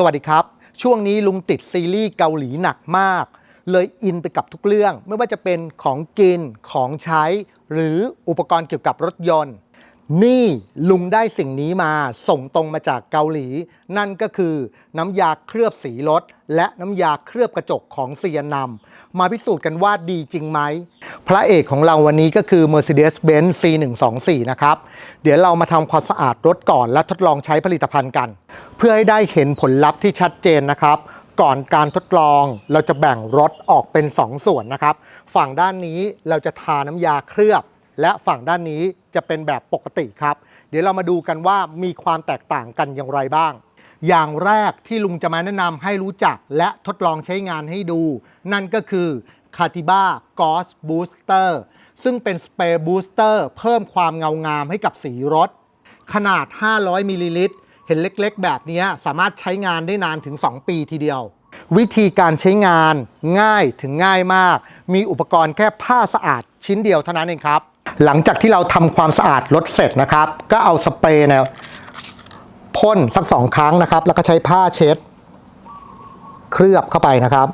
สวัสดีครับ ช่วงนี้ลุงติดซีรีส์เกาหลีหนักมาก เลยอินไปกับทุกเรื่อง ไม่ว่าจะเป็นของกินของใช้ หรืออุปกรณ์เกี่ยวกับรถยนต์ นี่ลุงได้สิ่งนี้มาส่งตรงมาจากเกาหลี นั่นก็คือน้ำยาเคลือบสีรถ และน้ำยาเคลือบกระจกของเซียนนำมาพิสูจน์กันว่าดีจริงไหม พระเอกของเราวันนี้ก็คือ Mercedes-Benz C124 นะครับ เดี๋ยวเรามาทำความสะอาดรถก่อนและทดลองใช้ผลิตภัณฑ์กัน เพื่อให้ได้เห็นผลลัพธ์ที่ชัดเจนนะครับก่อนการทดลองเราจะแบ่งรถออกเป็น 2 ส่วนนะครับ ฝั่งด้านนี้เราจะทาน้ำยาเคลือบ และฝั่งด้านนี้จะเป็นแบบปกติครับ เดี๋ยวเรามาดูกันว่ามีความแตกต่างกันอย่างไรบ้าง อย่างแรกที่ลุงจะมาแนะนำให้รู้จักและทดลองใช้งานให้ดู นั่นก็คือ c a t i b a g o s t Booster ซึ่งเป็นสเปรย์บูสเตอร์เพิ่มความเงางามให้กับสีรถ ขนาด 500มิลลิลิตรเห็นเล็กๆ แบบนี้สามารถใช้งานได้นานถึง 2 ปีทีเดียว วิธีการใช้งานง่ายถึงง่ายมาก มีอุปกรณ์แค่ผ้าสะอาดชิ้นเดียวเท่านั้นเองครับ หลังจากที่เราทำความสะอาดรถเสร็จนะครับ ก็เอาสเปรย์เนี่ยพ่นสักสองครั้งนะครับ แล้วก็ใช้ผ้าเช็ด เคลือบเข้าไปนะครับ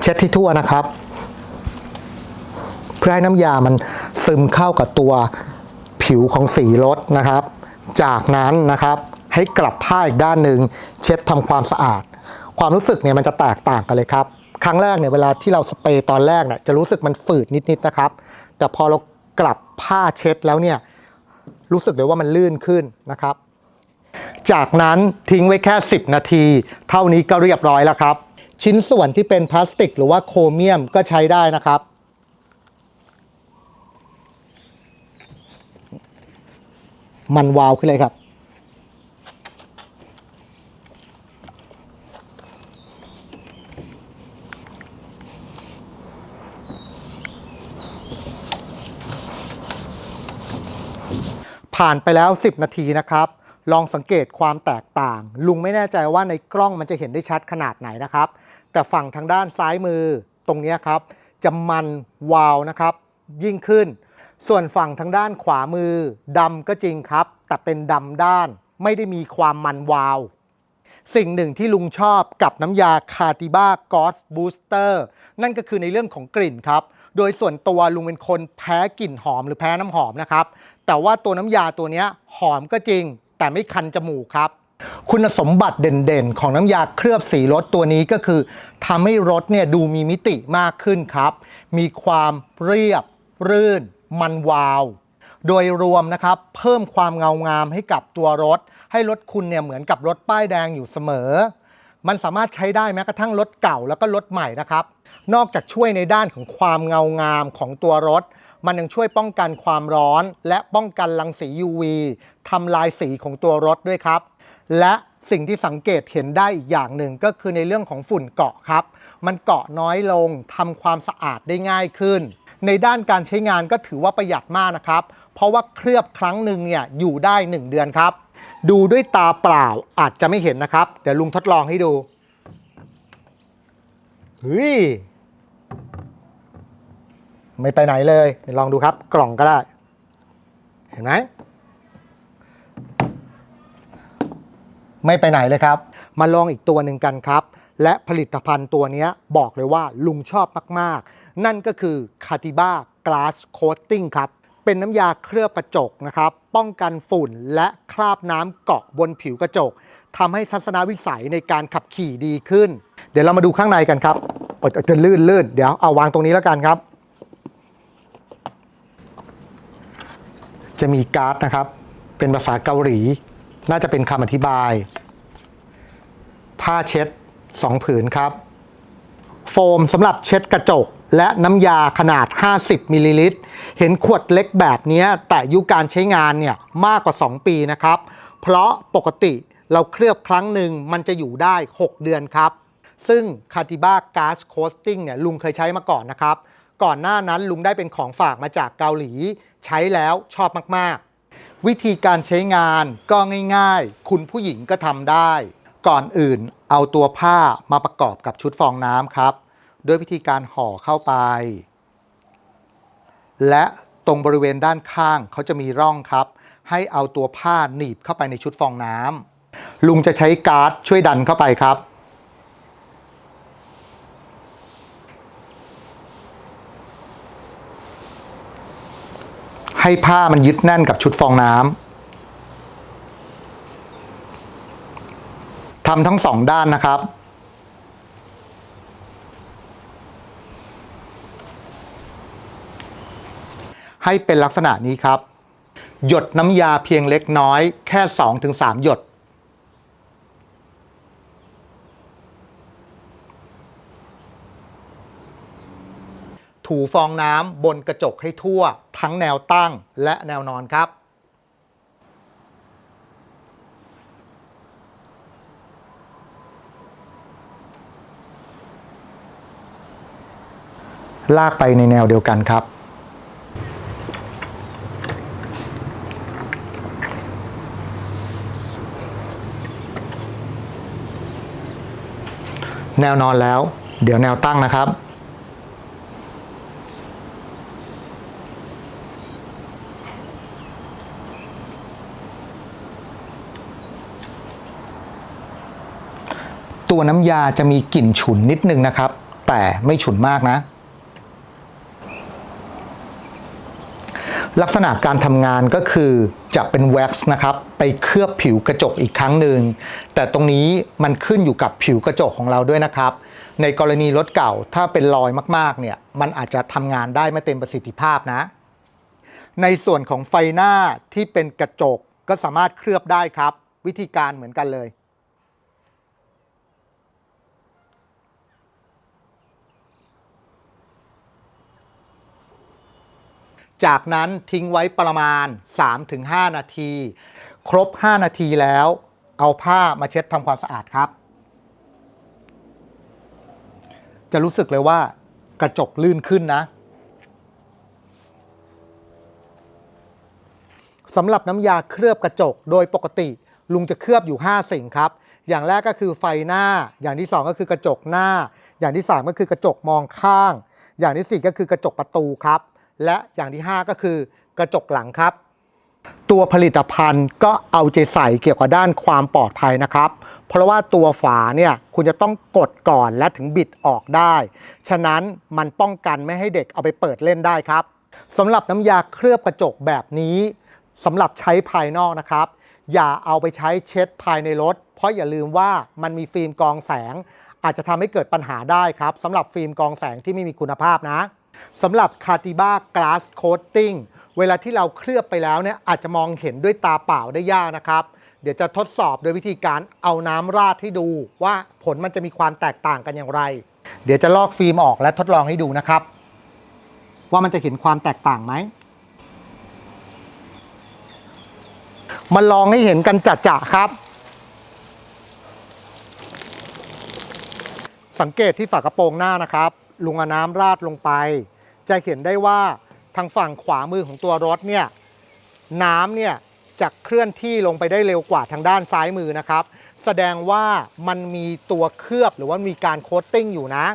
เช็ดที่ทั่วนะครับ เพื่อให้น้ำยามันซึมเข้ากับตัว ผิวของสีรถนะครับ จากนั้นนะครับให้กลับผ้าอีกด้านหนึ่งเช็ดทำความสะอาด ความรู้สึกเนี่ยมันจะแตกต่างกันเลยครับ ครั้งแรกเนี่ยเวลาที่เราสเปรย์ตอนแรกเนี่ยจะรู้สึกมันฝืดนิดๆนะครับ แต่พอเรากลับผ้าเช็ดแล้วเนี่ยรู้สึกเลยว่ามันลื่นขึ้นนะครับ จากนั้นทิ้งไว้แค่ 10 นาที เท่านี้ก็เรียบร้อยแล้วครับ ชิ้นส่วนที่เป็นพลาสติก หรือว่าโครเมียมก็ใช้ได้นะครับ มันวาวขึ้นเลยครับ ผ่านไปแล้ว 10 นาทีนะครับ ลองสังเกตความแตกต่าง ลุงไม่แน่ใจว่าในกล้องมันจะเห็นได้ชัดขนาดไหนนะครับ แต่ฝั่งทางด้านซ้ายมือตรงนี้ครับ จะมันวาวนะครับ ยิ่งขึ้น ส่วนฝั่งทางด้านขวามือดำก็จริงครับ แต่เป็นดำด้านไม่ได้มีความมันวาว สิ่งหนึ่งที่ลุงชอบกับน้ำยาคาติบ้ากอสบูสเตอร์นั่นก็คือในเรื่องของกลิ่นครับ โดยส่วนตัวลุงเป็นคนแพ้กลิ่นหอมหรือแพ้น้ำหอมนะครับ แต่ว่าตัวน้ำยาตัวนี้หอมก็จริง แต่ไม่คันจมูกครับ คุณสมบัติเด่นๆ ของน้ำยาเคลือบสีรถตัวนี้ก็คือทำให้รถเนี่ยดูมีมิติมากขึ้นครับ มีความเรียบรื่น มันวาว โดยรวมนะครับ เพิ่มความเงางามให้กับตัวรถ ให้รถคุณเนี่ยเหมือนกับรถป้ายแดงอยู่เสมอ มันสามารถใช้ได้แม้กระทั่งรถเก่าแล้วก็รถใหม่นะครับ นอกจากช่วยในด้านของความเงางามของตัวรถ มันยังช่วยป้องกันความร้อน และป้องกันรังสี UV ทำลายสีของตัวรถด้วยครับ และสิ่งที่สังเกตเห็นได้อีกอย่างหนึ่งก็คือในเรื่องของฝุ่นเกาะครับ มันเกาะน้อยลงทำความสะอาดได้ง่ายขึ้น ในด้านการใช้งานก็ถือว่าประหยัดมากนะครับ เพราะว่าเคลือบครั้งหนึ่งเนี่ยอยู่ได้ 1 เดือนครับ ดูด้วยตาเปล่าอาจจะไม่เห็นนะครับ เดี๋ยวลุงทดลองให้ดูเฮ้ยไม่ไปไหนเลยเดี๋ยวลองดูครับกล่องก็ได้ เห็นไหมไม่ไปไหนเลยครับ มาลองอีกตัวหนึ่งกันครับ และผลิตภัณฑ์ตัวนี้บอกเลยว่าลุงชอบมาก ๆ นั่นก็คือ c a t i b a Glass Coating ครับ เป็นน้ำยาเคลือบกระจกนะครับ ป้องกันฝุ่นและคราบน้ำเกาะบนผิวกระจกทำให้ทัศนวิสัยในการขับขี่ดีขึ้น เดี๋ยวเรามาดูข้างในกันครับโอ๊ยจะลื่นลื่นเดี๋ยวเอาวางตรงนี้แล้วกันครับ จะมีการ์ดนะครับ เป็นภาษาเกาหลี น่าจะเป็นคำอธิบาย ผ้าเช็ด 2 ผืนครับ โฟมสำหรับเช็ดกระจก และน้ำยาขนาด 50มิลลิลิตร เห็นขวดเล็กแบบนี้แต่อายุการใช้งานเนี่ยมากกว่า 2 ปีนะครับ เพราะปกติเราเคลือบครั้งหนึ่งมันจะอยู่ได้ 6 เดือนครับ ซึ่ง c a t i b a Gas Coating เนี่ยลุงเคยใช้มาก่อนนะครับ ก่อนหน้านั้นลุงได้เป็นของฝากมาจากเกาหลี ใช้แล้วชอบมากๆ วิธีการใช้งานก็ง่ายๆ คุณผู้หญิงก็ทำได้ ก่อนอื่นเอาตัวผ้ามาประกอบกับชุดฟองน้ำครับ ด้วยวิธีการห่อเข้าไป และตรงบริเวณด้านข้างเขาจะมีร่องครับ ให้เอาตัวผ้าหนีบเข้าไปในชุดฟองน้ำลุงจะใช้การ์ดช่วยดันเข้าไปครับ ให้ผ้ามันยึดแน่นกับชุดฟองน้ำทำทั้งสองด้านนะครับ ให้เป็นลักษณะนี้ครับ หยดน้ำยาเพียงเล็กน้อยแค่ 2-3 หยด ถูฟองน้ำบนกระจกให้ทั่วทั้งแนวตั้งและแนวนอนครับลากไปในแนวเดียวกันครับ แนวนอนแล้ว เดี๋ยวแนวตั้งนะครับ ตัวน้ำยาจะมีกลิ่นฉุนนิดนึงนะครับ แต่ไม่ฉุนมากนะ ลักษณะการทำงานก็คือ จะเป็นแว็กซ์นะครับไปเคลือบผิวกระจกอีกครั้งหนึ่งแต่ตรงนี้มันขึ้นอยู่กับผิวกระจกของเราด้วยนะครับ ในกรณีรถเก่าถ้าเป็นรอยมากๆเนี่ยมันอาจจะทำงานได้ไม่เต็มประสิทธิภาพนะ ในส่วนของไฟหน้าที่เป็นกระจกก็สามารถเคลือบได้ครับ วิธีการเหมือนกันเลย จากนั้นทิ้งไว้ประมาณ 3-5 นาที ครบ 5 นาทีแล้ว เอาผ้ามาเช็ดทำความสะอาดครับ จะรู้สึกเลยว่ากระจกลื่นขึ้นนะสำหรับน้ำยาเคลือบกระจกโดยปกติ ลุงจะเคลือบอยู่ 5 สิ่งครับ อย่างแรกก็คือไฟหน้า อย่างที่ 2 ก็คือกระจกหน้า อย่างที่ 3 ก็คือกระจกมองข้าง อย่างที่ 4 ก็คือกระจกประตูครับ และอย่างที่ 5 ก็คือกระจกหลังครับ ตัวผลิตภัณฑ์ก็เอาใจใส่เกี่ยวกับด้านความปลอดภัยนะครับ เพราะว่าตัวฝาเนี่ยคุณจะต้องกดก่อนและถึงบิดออกได้ ฉะนั้นมันป้องกันไม่ให้เด็กเอาไปเปิดเล่นได้ครับสำหรับน้ำยาเคลือบกระจกแบบนี้สำหรับใช้ภายนอกนะครับ อย่าเอาไปใช้เช็ดภายในรถ เพราะอย่าลืมว่ามันมีฟิล์มกองแสง อาจจะทำให้เกิดปัญหาได้ครับสำหรับฟิล์มกองแสงที่ไม่มีคุณภาพนะ สำหรับ c a t i b a Glass Coating เวลาที่เราเคลือบไปแล้วเนี่ยอาจจะมองเห็นด้วยตาเปล่าได้ยากนะครับ เดี๋ยวจะทดสอบโดยวิธีการเอาน้ำราดให้ดูว่าผลมันจะมีความแตกต่างกันอย่างไร เดี๋ยวจะลอกฟิล์มออกและทดลองให้ดูนะครับ ว่ามันจะเห็นความแตกต่างไหมมาลองให้เห็นกันจัดจ่ะครับ สังเกตที่ฝากระโปรงหน้านะครับ ลุงเอาน้ำราดลงไป จะเห็นได้ว่าทางฝั่งขวามือของตัวรถเนี่ยน้ำเนี่ยจะเคลื่อนที่ลงไปได้เร็วกว่าทางด้านซ้ายมือนะครับ แสดงว่ามันมีตัวเคลือบหรือว่ามีการโคตติ้งอยู่นะ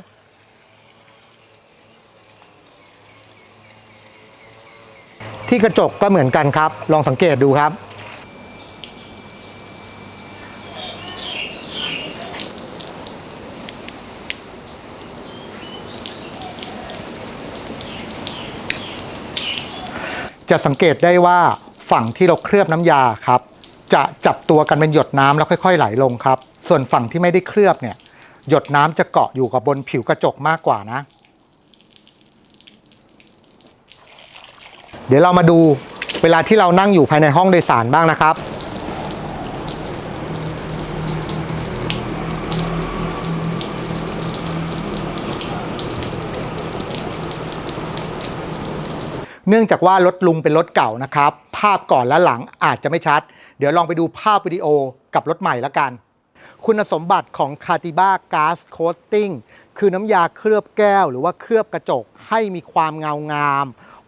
ที่กระจกก็เหมือนกันครับ ลองสังเกตดูครับ จะสังเกตได้ว่าฝั่งที่เราเคลือบน้ำยาครับ จะจับตัวกันเป็นหยดน้ำแล้วค่อย ๆ ไหลลงครับ ส่วนฝั่งที่ไม่ได้เคลือบเนี่ย หยดน้ำจะเกาะอยู่กับบนผิวกระจกมากกว่านะ เดี๋ยวเรามาดูเวลาที่เรานั่งอยู่ภายในห้องโดยสารบ้างนะครับ เนื่องจากว่ารถลุงเป็นรถเก่านะครับ ภาพก่อนและหลังอาจจะไม่ชัด เดี๋ยวลองไปดูภาพวิดีโอกับรถใหม่แล้วกัน คุณสมบัติของ c a t i b a Gas Coating คือน้ำยาเคลือบแก้ว หรือว่าเคลือบกระจกให้มีความเงางาม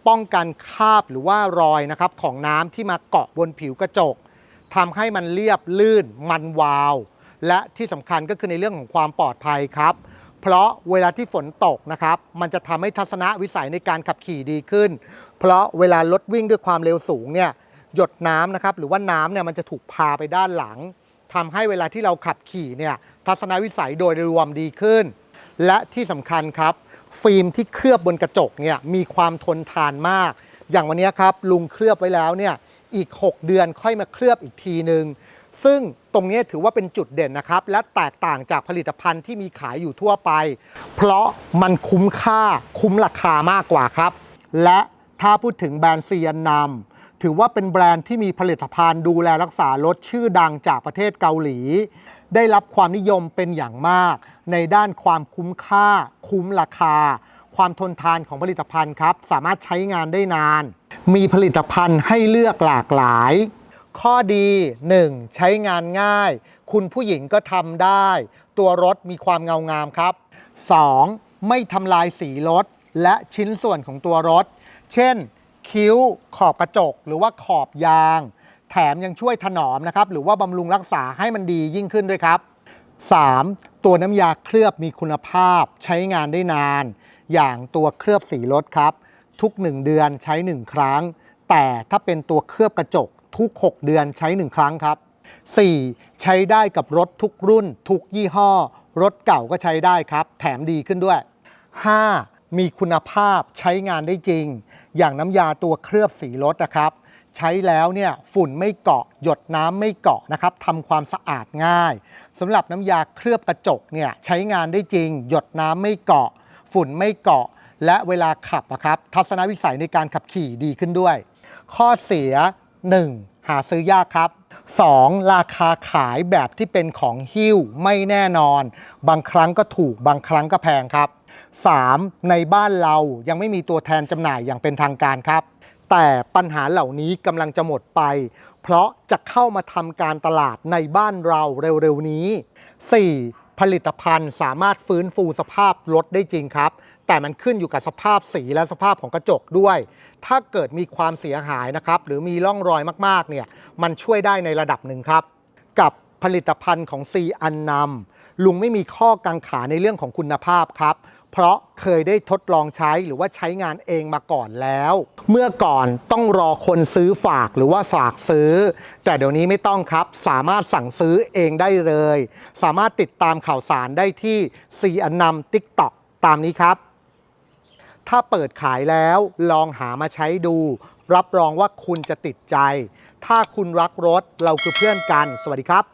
ป้องกันคราบหรือว่ารอยนะครับของน้ำที่มาเกาะบนผิวกระจกทำให้มันเรียบลื่นมันวาว และที่สำคัญก็คือในเรื่องของความปลอดภัยครับเพราะเวลาที่ฝนตกนะครับ มันจะทำให้ทัศนวิสัยในการขับขี่ดีขึ้น เพราะเวลารถวิ่งด้วยความเร็วสูงเนี่ยหยดน้ำนะครับหรือว่าน้ำเนี่ยมันจะถูกพาไปด้านหลังทำให้เวลาที่เราขับขี่เนี่ยทัศนวิสัยโดยรวมดีขึ้น และที่สำคัญครับ ฟิล์มที่เคลือบบนกระจกเนี่ยมีความทนทานมาก อย่างวันนี้ครับลุงเคลือบไว้แล้วเนี่ยอีก 6 เดือนค่อยมาเคลือบอีกทีหนึ่งซึ่งตรงนี้ถือว่าเป็นจุดเด่นนะครับ และแตกต่างจากผลิตภัณฑ์ที่มีขายอยู่ทั่วไป เพราะมันคุ้มค่าคุ้มราคามากกว่าครับ และ ถ้าพูดถึงแบรนด์ซียนนำถือว่าเป็นแบรนด์ที่มีผลิตภัณฑ์ดูแลรักษารถชื่อดังจากประเทศเกาหลี ได้รับความนิยมเป็นอย่างมาก ในด้านความคุ้มค่า คุ้มราคา ความทนทานของผลิตภัณฑ์ครับ สามารถใช้งานได้นาน มีผลิตภัณฑ์ให้เลือกหลากหลาย ข้อดี 1. ใช้งานง่าย คุณผู้หญิงก็ทำได้ ตัวรถมีความเงางามครับ 2. ไม่ทำลายสีรถ และชิ้นส่วนของตัวรถ เช่น คิ้วขอบกระจก หรือว่าขอบยาง แถมยังช่วยถนอมนะครับ หรือว่าบำรุงรักษาให้มันดียิ่งขึ้นด้วยครับ 3. ตัวน้ำยาเคลือบมีคุณภาพ ใช้งานได้นาน อย่างตัวเคลือบสีรถครับ ทุก 1 เดือนใช้ 1 ครั้ง แต่ถ้าเป็นตัวเคลือบกระจก ทุก 6 เดือนใช้ 1 ครั้งครับ 4. ใช้ได้กับรถทุกรุ่น ทุกยี่ห้อ รถเก่าก็ใช้ได้ครับ แถมดีขึ้นด้วย 5. มีคุณภาพใช้งานได้จริง อย่างน้ำยาตัวเคลือบสีรถนะครับ ใช้แล้วเนี่ยฝุ่นไม่เกาะหยดน้ำไม่เกาะนะครับทำความสะอาดง่ายสำหรับน้ำยาเคลือบกระจกเนี่ยใช้งานได้จริง หยดน้ำไม่เกาะ ฝุ่นไม่เกาะ และเวลาขับอะครับทัศนวิสัยในการขับขี่ดีขึ้นด้วย ข้อเสีย 1. หาซื้อยากครับ 2. ราคาขายแบบที่เป็นของหิ้วไม่แน่นอน บางครั้งก็ถูกบางครั้งก็แพงครับ 3. ในบ้านเรายังไม่มีตัวแทนจำหน่ายอย่างเป็นทางการครับ แต่ปัญหาเหล่านี้กำลังจะหมดไป เพราะจะเข้ามาทำการตลาดในบ้านเราเร็วๆนี้ 4. ผลิตภัณฑ์สามารถฟื้นฟูสภาพรถได้จริงครับ แต่มันขึ้นอยู่กับสภาพสีและสภาพของกระจกด้วย ถ้าเกิดมีความเสียหายนะครับ หรือมีร่องรอยมากๆเนี่ยมันช่วยได้ในระดับหนึ่งครับ กับผลิตภัณฑ์ของซีอันนำลุงไม่มีข้อกังขาในเรื่องของคุณภาพครับ เพราะเคยได้ทดลองใช้หรือว่าใช้งานเองมาก่อนแล้ว เมื่อก่อนต้องรอคนซื้อฝากหรือว่าฝากซื้อ แต่เดี๋ยวนี้ไม่ต้องครับ สามารถสั่งซื้อเองได้เลย สามารถติดตามข่าวสารได้ที่ซีอันนำ TikTok ตามนี้ครับ ถ้าเปิดขายแล้วลองหามาใช้ดู รับรองว่าคุณจะติดใจ ถ้าคุณรักรถเราคือเพื่อนกัน สวัสดีครับ